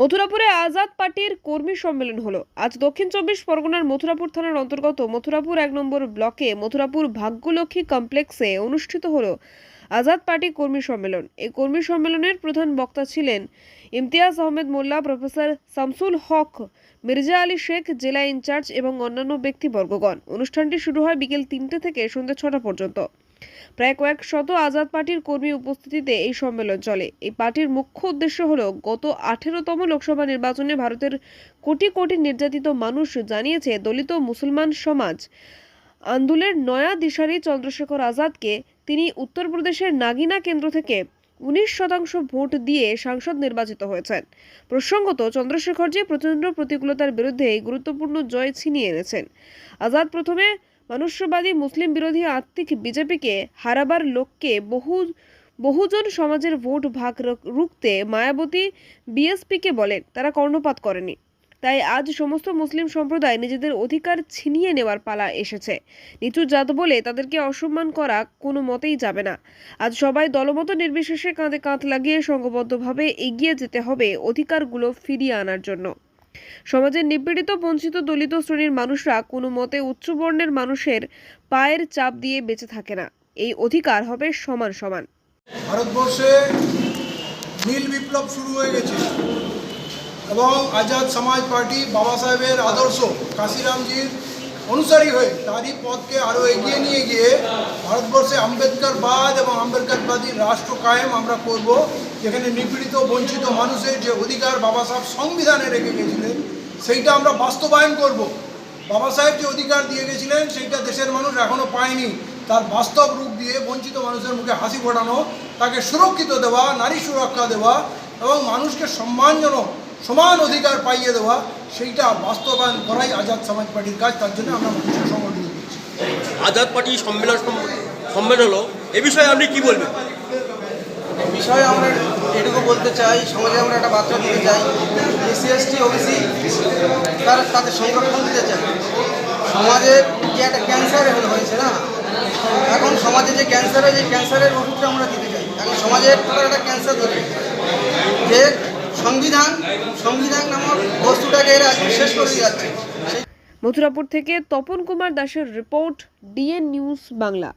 মথুরাপুরে আজাদ পার্টির কর্মী সম্মেলন হলো। আজ দক্ষিণ চব্বিশ পরগনার মথুরাপুর থানার অন্তর্গত মথুরাপুর এক নম্বর ব্লকে মথুরাপুর ভাগ্যলক্ষ্মী কমপ্লেক্সে অনুষ্ঠিত হলো আজাদ পার্টি কর্মী সম্মেলন। এই কর্মী সম্মেলনের প্রধান বক্তা ছিলেন ইমতিয়াজ আহমেদ মোল্লা, প্রফেসর শামসুল হক, মির্জা আলী শেখ, জেলা ইনচার্জ এবং অন্যান্য ব্যক্তিবর্গগণ। অনুষ্ঠানটি শুরু হয় বিকেল তিনটে থেকে সন্ধ্যে ছটা পর্যন্ত। প্রায় কয়েক শত আজাদ পার্টির কর্মী উপস্থিতিতে এই সম্মেলন চলে। এই পার্টির মুখ্য উদ্দেশ্য হলো, গত আঠেরোতম লোকসভা নির্বাচনে ভারতের কোটি কোটি নির্যাতিত মানুষ জানিয়েছে, দলিত মুসলমান সমাজ। আন্দোলনের নয়া দিশারি চন্দ্রশেখর আজাদকে তিনি উত্তরপ্রদেশের নাগিনা কেন্দ্র থেকে উনিশ শতাংশ ভোট দিয়ে সাংসদ নির্বাচিত হয়েছেন। প্রসঙ্গত, চন্দ্রশেখরজি প্রচণ্ড প্রতিকূলতার বিরুদ্ধে গুরুত্বপূর্ণ জয় ছিনিয়ে এনেছেন। আজাদ প্রথমে মানুষ্যবাদী মুসলিম বিরোধী আর্থিক বিজেপিকে হারাবার লক্ষ্যে বহু, বহুজন সমাজের ভোট ভাগ রুখ- রুখতে মায়াবতী বিএসপিকে বলেন তারা কর্ণপাত করেনি। তাই আজ সমস্ত মুসলিম সম্প্রদায় নিজেদের অধিকার ছিনিয়ে নেওয়ার পালা এসেছে। নিচু জাত বলে তাদেরকে অসম্মান করা কোনো মতেই যাবে না। আজ সবাই দলমত নির্বিশেষে কাঁধে কাঁধ লাগিয়ে সংঘবদ্ধভাবে এগিয়ে যেতে হবে অধিকারগুলো ফিরিয়ে আনার জন্য। সমাজের নিপীড়িত, বঞ্চিত, দলিত শ্রেণির মানুষরা কোনো মতে উচ্চবর্ণের মানুষের পায়ের চাপ দিয়ে বেঁচে থাকে না। এই অধিকার হবে সমান সমান। ভারতবর্ষে নীল বিপ্লব শুরু হয়ে গেছে এবং আজাদ সমাজ পার্টি বাবা সাহেবের আদর্শ কাশিরামজির অনুসারী হয়ে তারই পথকে আরও এগিয়ে নিয়ে গিয়ে ভারতবর্ষে আম্বেদকরবাদ এবং আম্বেদকরবাদী রাষ্ট্র কায়েম আমরা করব, যেখানে নিপীড়িত, বঞ্চিত মানুষের যে অধিকার বাবা সাহেব সংবিধানে রেখে গেছিলেন সেইটা আমরা বাস্তবায়ন করব। বাবা সাহেব যে অধিকার দিয়ে গেছিলেন, সেইটা দেশের মানুষ এখনও পায়নি। তার বাস্তব রূপ দিয়ে বঞ্চিত মানুষের মুখে হাসি ফোটানো, তাকে সুরক্ষিত দেওয়া, নারী সুরক্ষা দেওয়া এবং মানুষকে সম্মানজনক সমান অধিকার পাইয়ে দেওয়া সেইটা বাস্তবায়ন করাই আজাদ সমাজ পার্টির কাজ তার জন্য আমরা মানুষকে সংগঠিত করছি। আজাদ পার্টি সম্মেলন সম্মেলন হলো এ বিষয়ে আপনি কি বলবেন? বিষয়ে আমরা এটুকু বলতে চাই সমাজে আমরা একটা বার্তা দিতে চাই এসসি এসটি ওবিসি তার তাদের সংরক্ষণ দিতে চাই সমাজে যে একটা ক্যান্সার এখন হয়েছে না? এখন সমাজে যে ক্যান্সার হয় হয়েছে ক্যান্সারের ওষুধটা আমরা দিতে চাই। এখন সমাজের একটা ক্যান্সার ধরে যে সংবিধান সংবিধান নামক বস্তুটাকে এরা শেষ করে যাচ্ছে। মথুরাপুর থেকে তপন কুমার দাসের রিপোর্ট, ডিএন নিউজ বাংলা।